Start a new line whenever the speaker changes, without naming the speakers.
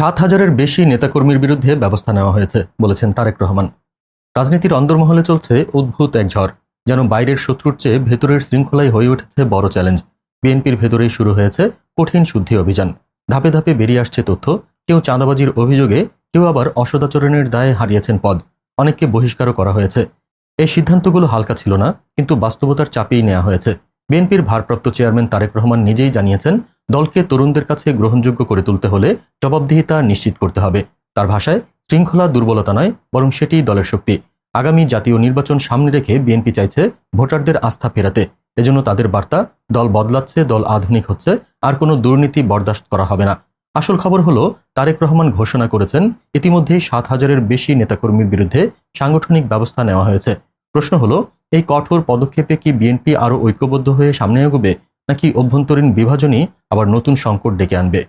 সাত হাজারের বেশি নেতাকর্মীর বিরুদ্ধে ব্যবস্থা নেওয়া হয়েছে, বলেছেন তারেক রহমান। রাজনীতির অন্দরমহলে চলছে উদ্ভূত এক ঝড়, যেন বাইরের শত্রুর চেয়ে ভেতরের শৃঙ্খলাই হয়ে উঠেছে বড় চ্যালেঞ্জ। বিএনপির ভেতরেই শুরু হয়েছে কঠিন শুদ্ধি অভিযান। ধাপে ধাপে বেরিয়ে আসছে তথ্য, কেউ চাঁদাবাজির অভিযোগে, কেউ আবার অসদাচরণের দায়ে হারিয়েছেন পদ। অনেককে বহিষ্কারও করা হয়েছে। এই সিদ্ধান্তগুলো হালকা ছিল না, কিন্তু বাস্তবতার চাপেই নেওয়া হয়েছে। বিএনপির ভারপ্রাপ্ত চেয়ারম্যান তারেক রহমান নিজেই জানিয়েছেন দলকে তরুণদের কাছে গ্রহণযোগ্য করে তুলতে হলে জবাবদিহিতা নিশ্চিত করতে হবে। তার ভাষায়, শৃঙ্খলা দুর্বলতা নয়, বরং সেটিই দলের শক্তি। আগামী জাতীয় নির্বাচন সামনে রেখে বিএনপি চাইছে ভোটারদের আস্থা ফেরাতে। এজন্য তাদের বার্তা, দল বদলাচ্ছে, দল আধুনিক হচ্ছে, আর কোনো দুর্নীতি বরদাস্ত করা হবে না। আসল খবর হলো, তারেক রহমান ঘোষণা করেছেন, ইতিমধ্যেই সাত হাজারের বেশি নেতাকর্মীর বিরুদ্ধে সাংগঠনিক ব্যবস্থা নেওয়া হয়েছে। প্রশ্ন হলো, এই কঠোর পদক্ষেপে কি বিএনপি আরও ঐক্যবদ্ধ হয়ে সামনে এগোবে? নাকি অভ্যন্তরীণ বিভাজনই আবার নতুন সংকট ডেকে আনবে?